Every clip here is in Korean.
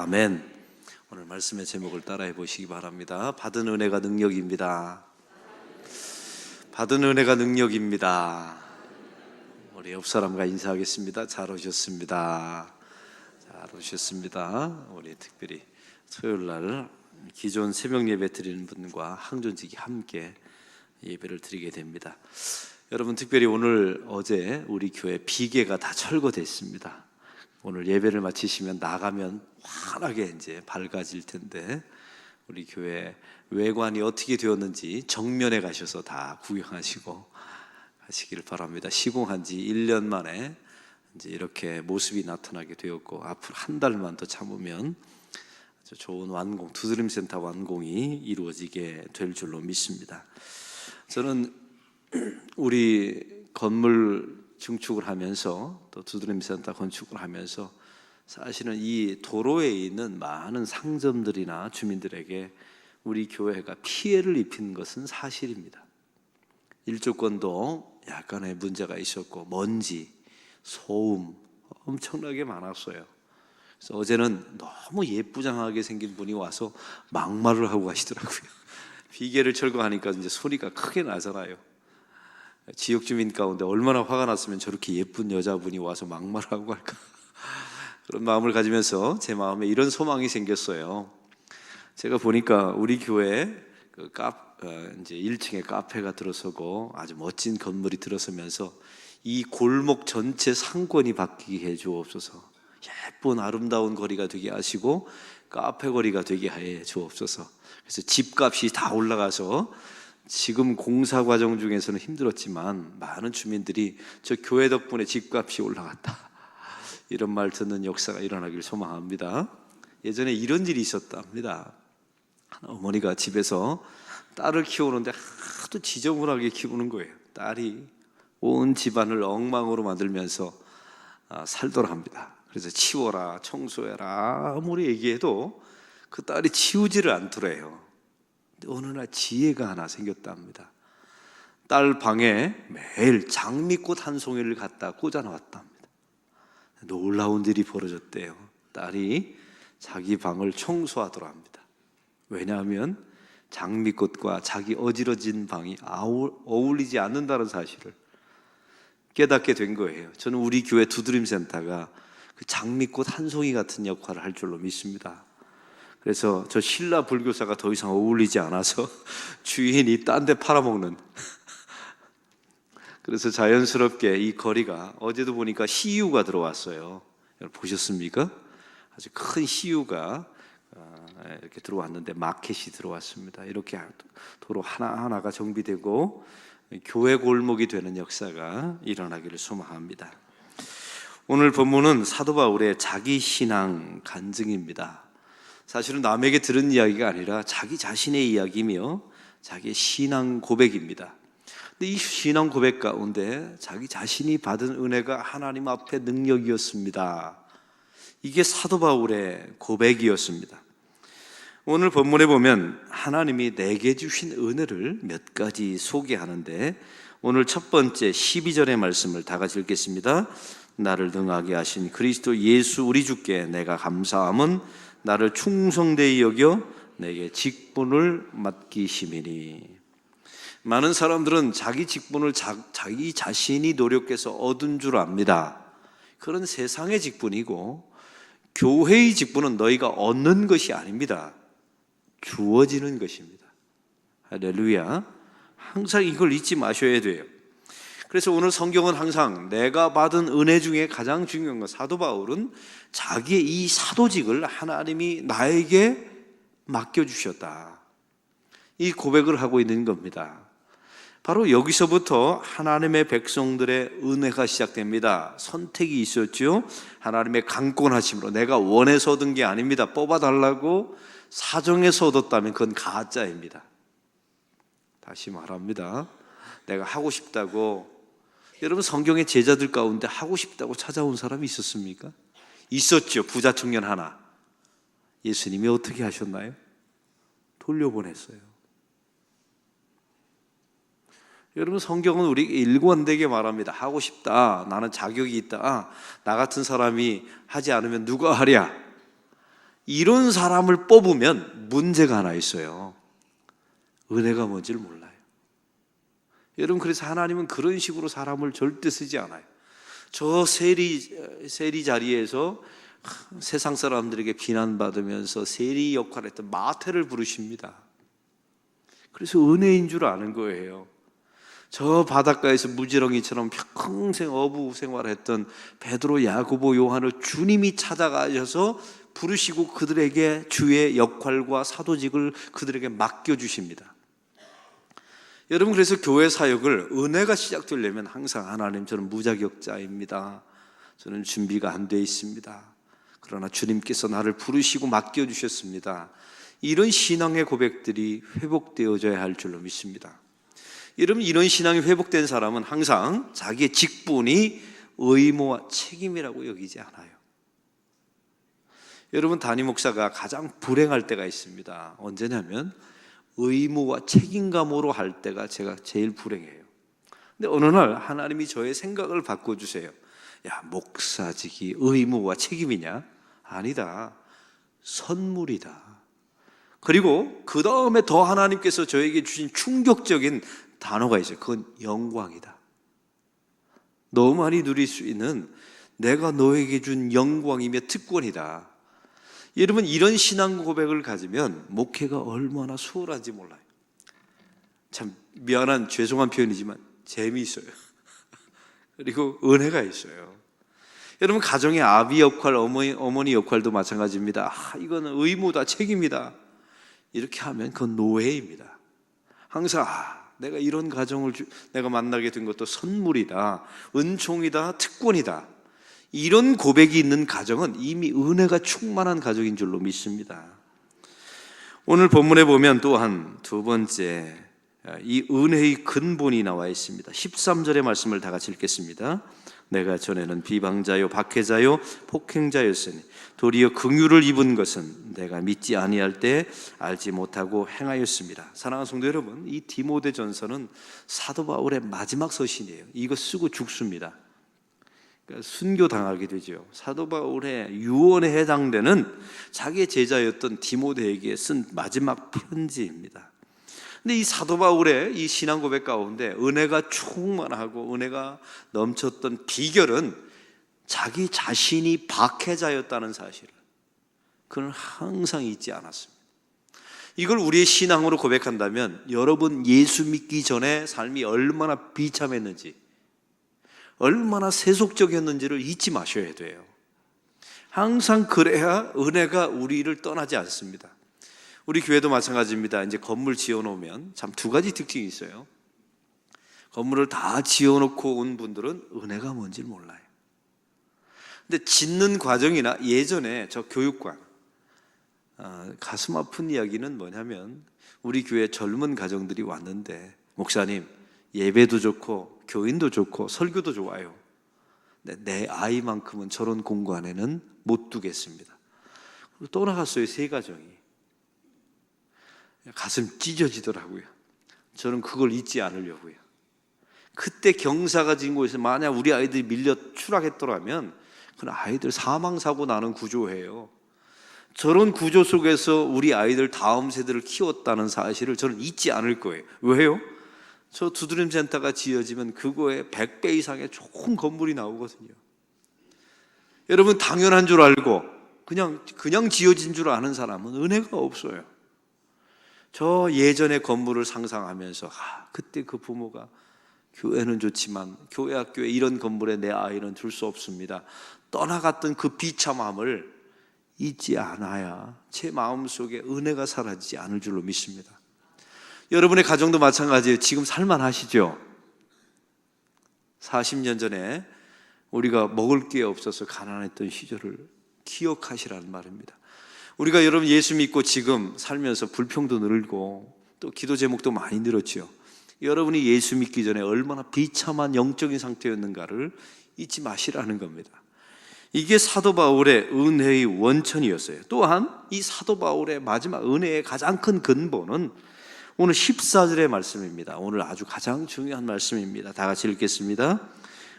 아멘. 오늘 말씀의 제목을 따라해 보시기 바랍니다. 받은 은혜가 능력입니다. 받은 은혜가 능력입니다. 우리 옆 사람과 인사하겠습니다. 잘 오셨습니다. 잘 오셨습니다. 우리 특별히 토요일 날 기존 새벽 예배 드리는 분과 항존직이 함께 예배를 드리게 됩니다. 여러분 특별히 오늘 어제 우리 교회 비계가 다 철거됐습니다. 오늘 예배를 마치시면 나가면 환하게 이제 밝아질 텐데 우리 교회 외관이 어떻게 되었는지 정면에 가셔서 다 구경하시고 하시기를 바랍니다. 시공한 지 1년 만에 이제 이렇게 모습이 나타나게 되었고 앞으로 한 달만 더 참으면 아주 좋은 완공 두드림 센터 완공이 이루어지게 될 줄로 믿습니다. 저는 우리 건물 증축을 하면서 또 두드림 센터 건축을 하면서 사실은 이 도로에 있는 많은 상점들이나 주민들에게 우리 교회가 피해를 입힌 것은 사실입니다. 일조권도 약간의 문제가 있었고 먼지, 소음 엄청나게 많았어요. 그래서 어제는 너무 예쁘장하게 생긴 분이 와서 막말을 하고 가시더라고요. 비계를 철거하니까 이제 소리가 크게 나잖아요. 지역 주민 가운데 얼마나 화가 났으면 저렇게 예쁜 여자분이 와서 막말하고 갈까 그런 마음을 가지면서 제 마음에 이런 소망이 생겼어요. 제가 보니까 우리 교회 그 카, 어, 이제 1층에 카페가 들어서고 아주 멋진 건물이 들어서면서 이 골목 전체 상권이 바뀌게 해 주옵소서. 예쁜 아름다운 거리가 되게 하시고 카페 거리가 되게 해 주옵소서. 그래서 집값이 다 올라가서 지금 공사 과정 중에서는 힘들었지만 많은 주민들이 저 교회 덕분에 집값이 올라갔다. 이런 말 듣는 역사가 일어나길 소망합니다. 예전에 이런 일이 있었답니다. 어머니가 집에서 딸을 키우는데 하도 지저분하게 키우는 거예요. 딸이 온 집안을 엉망으로 만들면서 아, 살더라 합니다. 그래서 치워라, 청소해라 아무리 얘기해도 그 딸이 치우지를 않더래요. 어느 날 지혜가 하나 생겼답니다. 딸 방에 매일 장미꽃 한 송이를 갖다 꽂아 놨답니다. 놀라운 일이 벌어졌대요. 딸이 자기 방을 청소하더라 합니다. 왜냐하면 장미꽃과 자기 어지러진 방이 어울리지 않는다는 사실을 깨닫게 된 거예요. 저는 우리 교회 두드림 센터가 그 장미꽃 한 송이 같은 역할을 할 줄로 믿습니다. 그래서 저 신라 불교사가 더 이상 어울리지 않아서 주인이 딴 데 팔아먹는. 그래서 자연스럽게 이 거리가 어제도 보니까 시유가 들어왔어요. 보셨습니까? 아주 큰 시유가 어, 이렇게 들어왔는데 마켓이 들어왔습니다. 이렇게 도로 하나하나가 정비되고 교회 골목이 되는 역사가 일어나기를 소망합니다. 오늘 본문은 사도 바울의 자기 신앙 간증입니다. 사실은 남에게 들은 이야기가 아니라 자기 자신의 이야기며 자기의 신앙 고백입니다. 근데 이 신앙 고백 가운데 자기 자신이 받은 은혜가 하나님 앞에 능력이었습니다. 이게 사도 바울의 고백이었습니다. 오늘 본문에 보면 하나님이 내게 주신 은혜를 몇 가지 소개하는데 오늘 첫 번째 12절의 말씀을 다 같이 읽겠습니다. 나를 등하게 하신 그리스도 예수 우리 주께 내가 감사함은 나를 충성되이 여겨 내게 직분을 맡기심이니 많은 사람들은 자기 직분을 자, 자기 자신이 노력해서 얻은 줄 압니다. 그런 세상의 직분이고 교회의 직분은 너희가 얻는 것이 아닙니다. 주어지는 것입니다. 할렐루야. 항상 이걸 잊지 마셔야 돼요. 그래서 오늘 성경은 항상 내가 받은 은혜 중에 가장 중요한 것 사도 바울은 자기의 이 사도직을 하나님이 나에게 맡겨 주셨다. 이 고백을 하고 있는 겁니다. 바로 여기서부터 하나님의 백성들의 은혜가 시작됩니다. 선택이 있었죠. 하나님의 강권하심으로 내가 원해서 얻은 게 아닙니다. 뽑아달라고 사정해서 얻었다면 그건 가짜입니다. 다시 말합니다. 내가 하고 싶다고 여러분 성경의 제자들 가운데 하고 싶다고 찾아온 사람이 있었습니까? 있었죠. 부자 청년 하나. 예수님이 어떻게 하셨나요? 돌려보냈어요. 여러분 성경은 우리 일관되게 말합니다. 하고 싶다. 나는 자격이 있다. 나 같은 사람이 하지 않으면 누가 하랴? 이런 사람을 뽑으면 문제가 하나 있어요. 은혜가 뭔지를 몰라요. 여러분 그래서 하나님은 그런 식으로 사람을 절대 쓰지 않아요. 저 세리 세리 자리에서 세상 사람들에게 비난받으면서 세리 역할을 했던 마태를 부르십니다. 그래서 은혜인 줄 아는 거예요. 저 바닷가에서 무지렁이처럼 평생 어부 생활했던 베드로, 야고보, 요한을 주님이 찾아가셔서 부르시고 그들에게 주의 역할과 사도직을 그들에게 맡겨 주십니다. 여러분 그래서 교회 사역을 은혜가 시작되려면 항상 하나님 저는 무자격자입니다. 저는 준비가 안 돼 있습니다. 그러나 주님께서 나를 부르시고 맡겨 주셨습니다. 이런 신앙의 고백들이 회복되어져야 할 줄로 믿습니다. 여러분 이런 신앙이 회복된 사람은 항상 자기의 직분이 의무와 책임이라고 여기지 않아요. 여러분 담임 목사가 가장 불행할 때가 있습니다. 언제냐면 의무와 책임감으로 할 때가 제가 제일 불행해요. 근데 어느 날 하나님이 저의 생각을 바꿔 주세요. 야, 목사직이 의무와 책임이냐? 아니다. 선물이다. 그리고 그 다음에 더 하나님께서 저에게 주신 충격적인 단어가 있어요. 그건 영광이다. 너무 많이 누릴 수 있는 내가 너에게 준 영광이며 특권이다. 여러분 이런 신앙 고백을 가지면 목회가 얼마나 수월한지 몰라요. 참 미안한 죄송한 표현이지만 재미있어요. 그리고 은혜가 있어요. 여러분 가정의 아비 역할, 어머니, 어머니 역할도 마찬가지입니다. 아, 이거는 의무다, 책임이다. 이렇게 하면 그건 노예입니다. 항상 아, 내가 이런 가정을 주, 내가 만나게 된 것도 선물이다, 은총이다, 특권이다. 이런 고백이 있는 가정은 이미 은혜가 충만한 가정인 줄로 믿습니다. 오늘 본문에 보면 또한 두 번째 이 은혜의 근본이 나와 있습니다. 13절의 말씀을 다 같이 읽겠습니다. 내가 전에는 비방자요 박해자요 폭행자였으니 도리어 긍휼을 입은 것은 내가 믿지 아니할 때 알지 못하고 행하였습니다. 사랑하는 성도 여러분, 이 디모데 전서는 사도 바울의 마지막 서신이에요. 이거 쓰고 죽습니다. 그러니까 순교 당하게 되죠. 사도 바울의 유언에 해당되는 자기의 제자였던 디모데에게 쓴 마지막 편지입니다. 근데 이 사도 바울의 이 신앙 고백 가운데 은혜가 충만하고 은혜가 넘쳤던 비결은 자기 자신이 박해자였다는 사실을 그는 항상 잊지 않았습니다. 이걸 우리의 신앙으로 고백한다면 여러분 예수 믿기 전에 삶이 얼마나 비참했는지 얼마나 세속적이었는지를 잊지 마셔야 돼요. 항상 그래야 은혜가 우리를 떠나지 않습니다. 우리 교회도 마찬가지입니다. 이제 건물 지어 놓으면 참 두 가지 특징이 있어요. 건물을 다 지어 놓고 온 분들은 은혜가 뭔지 몰라요. 근데 짓는 과정이나 예전에 저 교육관 어, 가슴 아픈 이야기는 뭐냐면 우리 교회 젊은 가정들이 왔는데 목사님 예배도 좋고 교인도 좋고 설교도 좋아요. 내 아이만큼은 저런 공간에는 못 두겠습니다. 떠나갔어요 세 가정이. 가슴 찢어지더라고요. 저는 그걸 잊지 않으려고요. 그때 경사가 진 곳에서 만약 우리 아이들이 밀려 추락했더라면 그건 아이들 사망 사고 나는 구조예요. 저런 구조 속에서 우리 아이들 다음 세대를 키웠다는 사실을 저는 잊지 않을 거예요. 왜요? 저 두드림 센터가 지어지면 그거에 100배 이상의 좋은 건물이 나오거든요. 여러분 당연한 줄 알고 그냥 그냥 지어진 줄 아는 사람은 은혜가 없어요. 저 예전의 건물을 상상하면서 아, 그때 그 부모가 교회는 좋지만 교회 학교에 이런 건물에 내 아이는 둘 수 없습니다. 떠나갔던 그 비참함을 잊지 않아야 제 마음속에 은혜가 사라지지 않을 줄로 믿습니다. 여러분의 가정도 마찬가지예요. 지금 살만하시죠? 40년 전에 우리가 먹을 게 없어서 가난했던 시절을 기억하시라는 말입니다. 우리가 여러분 예수 믿고 지금 살면서 불평도 늘고 또 기도 제목도 많이 늘었죠. 여러분이 예수 믿기 전에 얼마나 비참한 영적인 상태였는가를 잊지 마시라는 겁니다. 이게 사도 바울의 은혜의 원천이었어요. 또한 이 사도 바울의 마지막 은혜의 가장 큰 근본은 오늘 14절의 말씀입니다. 오늘 아주 가장 중요한 말씀입니다. 다 같이 읽겠습니다.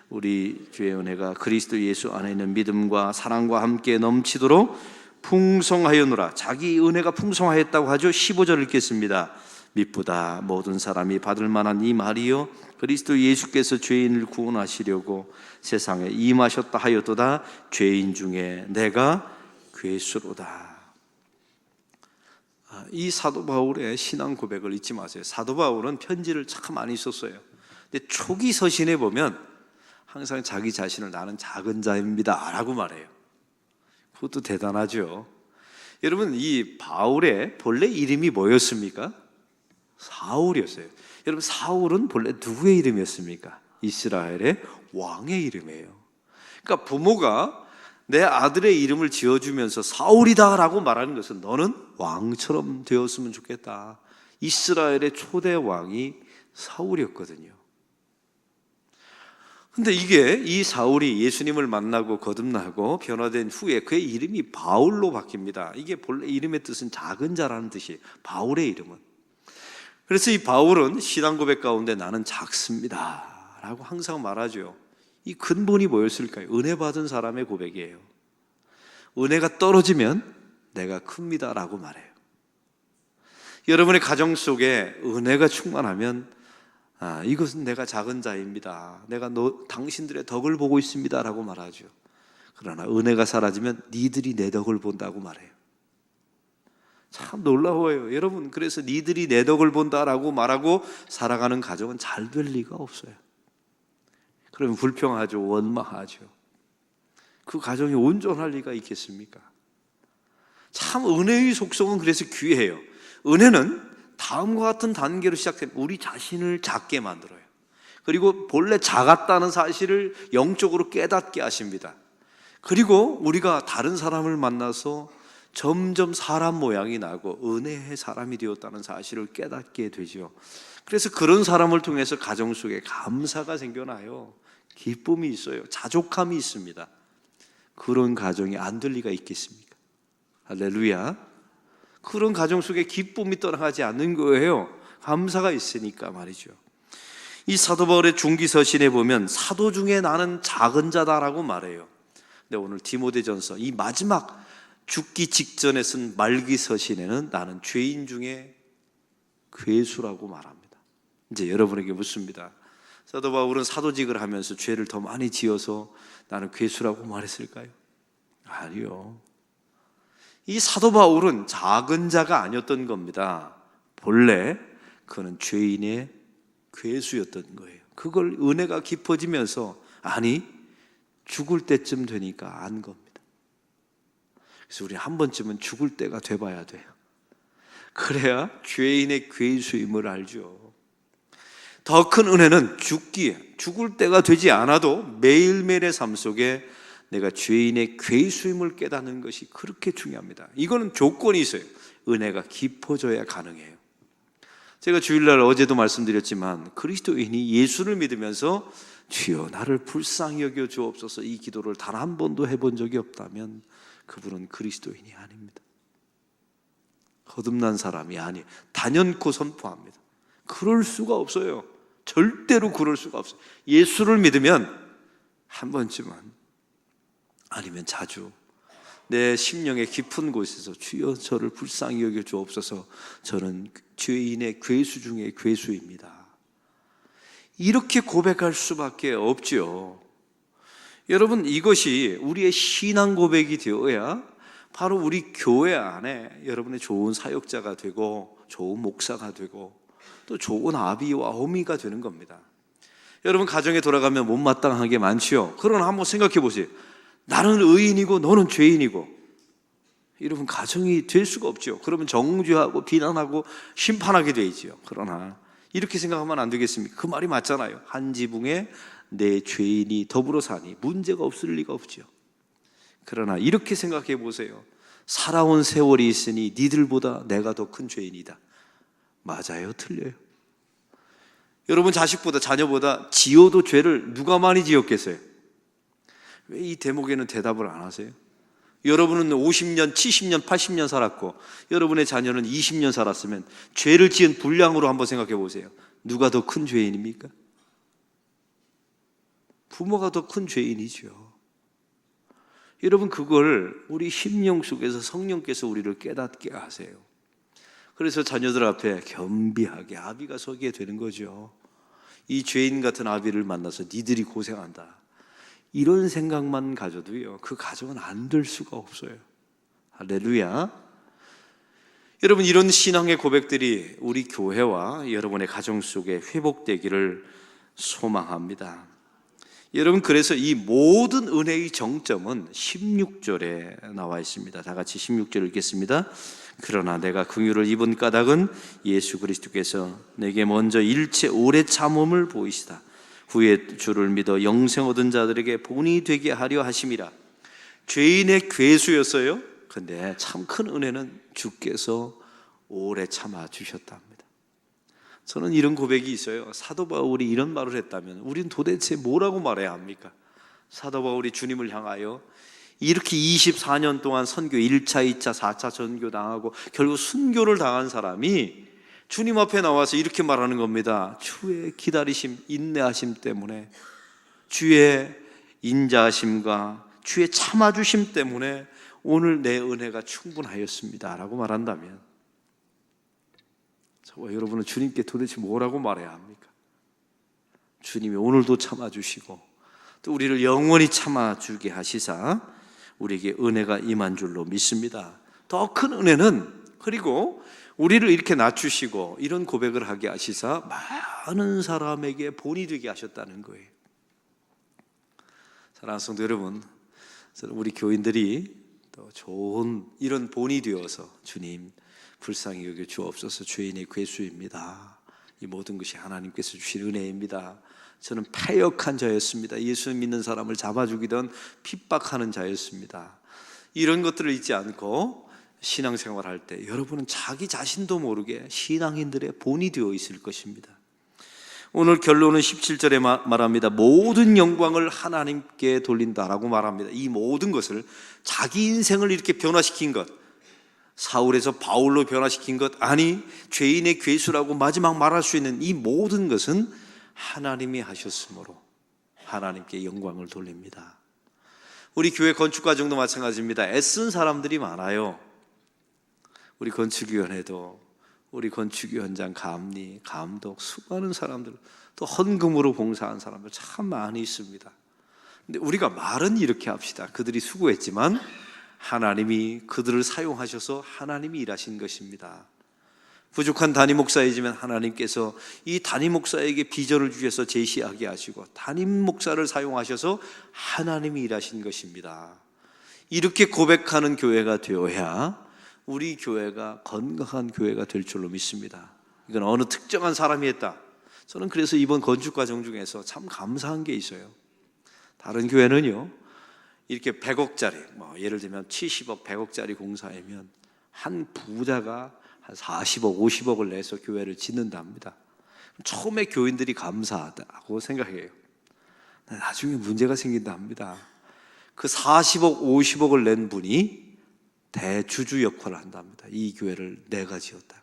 우리 주의 은혜가 그리스도 예수 안에 있는 믿음과 사랑과 함께 넘치도록 풍성하였노라. 자기 은혜가 풍성하였다고 하죠. 15절 읽겠습니다. 미쁘다 모든 사람이 받을 만한 이 말이요 그리스도 예수께서 죄인을 구원하시려고 세상에 임하셨다 하였도다 죄인 중에 내가 괴수로다. 아, 이 사도 바울의 신앙 고백을 잊지 마세요. 사도 바울은 편지를 참 많이 썼어요. 근데 초기 서신에 보면 항상 자기 자신을 나는 작은 자입니다라고 말해요. 그것도 대단하죠. 여러분 이 바울의 본래 이름이 뭐였습니까? 사울이었어요. 여러분 사울은 본래 누구의 이름이었습니까? 이스라엘의 왕의 이름이에요. 그러니까 부모가 내 아들의 이름을 지어주면서 사울이다라고 말하는 것은 너는 왕처럼 되었으면 좋겠다. 이스라엘의 초대 왕이 사울이었거든요. 근데 이게 이 사울이 예수님을 만나고 거듭나고 변화된 후에 그의 이름이 바울로 바뀝니다. 이게 본래 이름의 뜻은 작은 자라는 뜻이 바울의 이름은. 그래서 이 바울은 신앙 고백 가운데 나는 작습니다. 라고 항상 말하죠. 이 근본이 뭐였을까요? 은혜 받은 사람의 고백이에요. 은혜가 떨어지면 내가 큽니다. 라고 말해요. 여러분의 가정 속에 은혜가 충만하면 아, 이것은 내가 작은 자입니다. 내가 너, 당신들의 덕을 보고 있습니다. 라고 말하죠. 그러나 은혜가 사라지면 니들이 내 덕을 본다고 말해요. 참 놀라워요. 여러분, 그래서 니들이 내 덕을 본다라고 말하고 살아가는 가정은 잘 될 리가 없어요. 그러면 불평하죠. 원망하죠. 그 가정이 온전할 리가 있겠습니까? 참 은혜의 속성은 그래서 귀해요. 은혜는 다음과 같은 단계로 시작된 우리 자신을 작게 만들어요. 그리고 본래 작았다는 사실을 영적으로 깨닫게 하십니다. 그리고 우리가 다른 사람을 만나서 점점 사람 모양이 나고 은혜의 사람이 되었다는 사실을 깨닫게 되죠. 그래서 그런 사람을 통해서 가정 속에 감사가 생겨나요. 기쁨이 있어요. 자족함이 있습니다. 그런 가정이 안될 리가 있겠습니까? 할렐루야. 그런 가정 속에 기쁨이 떠나가지 않는 거예요. 감사가 있으니까 말이죠. 이 사도 바울의 중기 서신에 보면 사도 중에 나는 작은 자다라고 말해요. 근데 오늘 디모데전서 이 마지막 죽기 직전에 쓴 말기 서신에는 나는 죄인 중에 괴수라고 말합니다. 이제 여러분에게 묻습니다. 사도 바울은 사도직을 하면서 죄를 더 많이 지어서 나는 괴수라고 말했을까요? 아니요. 이 사도 바울은 작은 자가 아니었던 겁니다. 본래 그는 죄인의 괴수였던 거예요. 그걸 은혜가 깊어지면서 아니 죽을 때쯤 되니까 안 겁니다. 그래서 우리 한 번쯤은 죽을 때가 돼봐야 돼요. 그래야 죄인의 괴수임을 알죠. 더 큰 은혜는 죽기에 죽을 때가 되지 않아도 매일매일의 삶 속에 내가 죄인의 괴수임을 깨닫는 것이 그렇게 중요합니다. 이거는 조건이 있어요. 은혜가 깊어져야 가능해요. 제가 주일날 어제도 말씀드렸지만 그리스도인이 예수를 믿으면서 주여 나를 불쌍히 여겨 주옵소서 이 기도를 단 한 번도 해본 적이 없다면 그분은 그리스도인이 아닙니다. 거듭난 사람이 아니 단연코 선포합니다. 그럴 수가 없어요. 절대로 그럴 수가 없어요. 예수를 믿으면 한 번쯤은 아니면 자주 내 심령의 깊은 곳에서 주여 저를 불쌍히 여겨 주옵소서 저는 죄인의 괴수 중에 괴수입니다. 이렇게 고백할 수밖에 없지요. 여러분 이것이 우리의 신앙 고백이 되어야 바로 우리 교회 안에 여러분의 좋은 사역자가 되고 좋은 목사가 되고 또 좋은 아비와 어미가 되는 겁니다. 여러분 가정에 돌아가면 못마땅한 게 많지요. 그러나 한번 생각해 보세요. 나는 의인이고 너는 죄인이고 이러면 가정이 될 수가 없죠. 그러면 정죄하고 비난하고 심판하게 되지요. 그러나 이렇게 생각하면 안 되겠습니까? 그 말이 맞잖아요. 한 지붕에 내 죄인이 더불어 사니 문제가 없을 리가 없죠. 그러나 이렇게 생각해 보세요. 살아온 세월이 있으니 니들보다 내가 더 큰 죄인이다. 맞아요, 틀려요. 여러분 자식보다 자녀보다 지어도 죄를 누가 많이 지었겠어요? 왜 이 대목에는 대답을 안 하세요? 여러분은 50년, 70년, 80년 살았고 여러분의 자녀는 20년 살았으면 죄를 지은 분량으로 한번 생각해 보세요. 누가 더 큰 죄인입니까? 부모가 더 큰 죄인이죠. 여러분 그걸 우리 심령 속에서 성령께서 우리를 깨닫게 하세요. 그래서 자녀들 앞에 겸비하게 아비가 서게 되는 거죠. 이 죄인 같은 아비를 만나서 니들이 고생한다. 이런 생각만 가져도요. 그 가정은 안 될 수가 없어요. 할렐루야. 여러분 이런 신앙의 고백들이 우리 교회와 여러분의 가정 속에 회복되기를 소망합니다. 여러분 그래서 이 모든 은혜의 정점은 16절에 나와 있습니다. 다 같이 16절 읽겠습니다. 그러나 내가 긍휼을 입은 까닭은 예수 그리스도께서 내게 먼저 일체 오래 참음을 보이시다. 후에 주를 믿어 영생 얻은 자들에게 본이 되게 하려 하심이라. 죄인의 괴수였어요. 근데 참 큰 은혜는 주께서 오래 참아 주셨답니다. 저는 이런 고백이 있어요. 사도 바울이 이런 말을 했다면 우린 도대체 뭐라고 말해야 합니까? 사도 바울이 주님을 향하여 이렇게 24년 동안 선교 1차, 2차, 4차 전교 당하고 결국 순교를 당한 사람이 주님 앞에 나와서 이렇게 말하는 겁니다. 주의 기다리심, 인내하심 때문에 주의 인자하심과 주의 참아주심 때문에 오늘 내 은혜가 충분하였습니다 라고 말한다면 저와 여러분은 주님께 도대체 뭐라고 말해야 합니까? 주님이 오늘도 참아주시고 또 우리를 영원히 참아주게 하시사 우리에게 은혜가 임한 줄로 믿습니다. 더 큰 은혜는 그리고 우리를 이렇게 낮추시고 이런 고백을 하게 하시사 많은 사람에게 본이 되게 하셨다는 거예요. 사랑하는 성도 여러분, 우리 교인들이 또 좋은 이런 본이 되어서 주님 불쌍히 여겨 주옵소서 죄인의 괴수입니다. 이 모든 것이 하나님께서 주신 은혜입니다. 저는 패역한 자였습니다. 예수 믿는 사람을 잡아주기던 핍박하는 자였습니다. 이런 것들을 잊지 않고 신앙생활 할 때 여러분은 자기 자신도 모르게 신앙인들의 본이 되어 있을 것입니다. 오늘 결론은 17절에 말합니다. 모든 영광을 하나님께 돌린다라고 말합니다. 이 모든 것을 자기 인생을 이렇게 변화시킨 것, 사울에서 바울로 변화시킨 것, 아니 죄인의 괴수라고 마지막 말할 수 있는 이 모든 것은 하나님이 하셨으므로 하나님께 영광을 돌립니다. 우리 교회 건축 과정도 마찬가지입니다. 애쓴 사람들이 많아요. 우리 건축위원회도 우리 건축위원장 감리, 감독, 수많은 사람들 또 헌금으로 봉사한 사람들 참 많이 있습니다. 근데 우리가 말은 이렇게 합시다. 그들이 수고했지만 하나님이 그들을 사용하셔서 하나님이 일하신 것입니다. 부족한 담임 목사이지만 하나님께서 이 담임 목사에게 비전을 주셔서 제시하게 하시고 담임 목사를 사용하셔서 하나님이 일하신 것입니다. 이렇게 고백하는 교회가 되어야 우리 교회가 건강한 교회가 될 줄로 믿습니다. 이건 어느 특정한 사람이 했다. 저는 그래서 이번 건축 과정 중에서 참 감사한 게 있어요. 다른 교회는요, 이렇게 100억짜리, 뭐 예를 들면 70억, 100억짜리 공사이면 한 부자가 한 40억, 50억을 내서 교회를 짓는답니다. 처음에 교인들이 감사하다고 생각해요. 나중에 문제가 생긴다 합니다. 그 40억, 50억을 낸 분이 대주주 역할을 한답니다. 이 교회를 내가 지었다.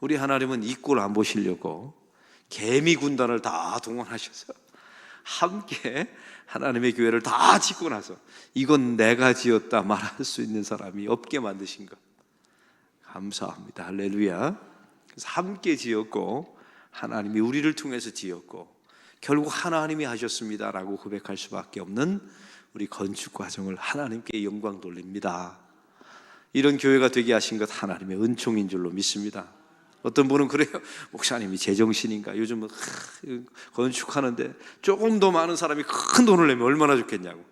우리 하나님은 이 꼴 안 보시려고 개미 군단을 다 동원하셔서 함께 하나님의 교회를 다 짓고 나서 이건 내가 지었다 말할 수 있는 사람이 없게 만드신 것. 감사합니다. 할렐루야. 그래서 함께 지었고 하나님이 우리를 통해서 지었고 결국 하나님이 하셨습니다라고 고백할 수밖에 없는 우리 건축 과정을 하나님께 영광 돌립니다. 이런 교회가 되게 하신 것 하나님의 은총인 줄로 믿습니다. 어떤 분은 그래요. 목사님이 제정신인가? 요즘은 건축하는데 조금 더 많은 사람이 큰 돈을 내면 얼마나 좋겠냐고.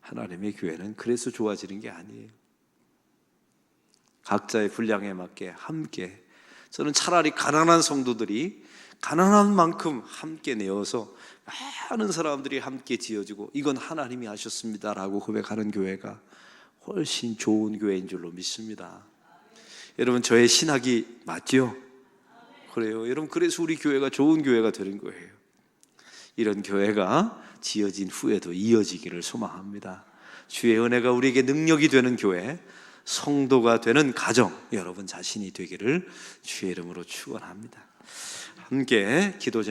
하나님의 교회는 그래서 좋아지는 게 아니에요. 각자의 분량에 맞게 함께 저는 차라리 가난한 성도들이 가난한 만큼 함께 내어서 많은 사람들이 함께 지어지고 이건 하나님이 하셨습니다라고 고백하는 교회가 훨씬 좋은 교회인 줄로 믿습니다. 여러분 저의 신학이 맞죠? 그래요. 여러분 그래서 우리 교회가 좋은 교회가 되는 거예요. 이런 교회가 지어진 후에도 이어지기를 소망합니다. 주의 은혜가 우리에게 능력이 되는 교회, 성도가 되는 가정 여러분 자신이 되기를 주의 이름으로 축원합니다. 함께 기도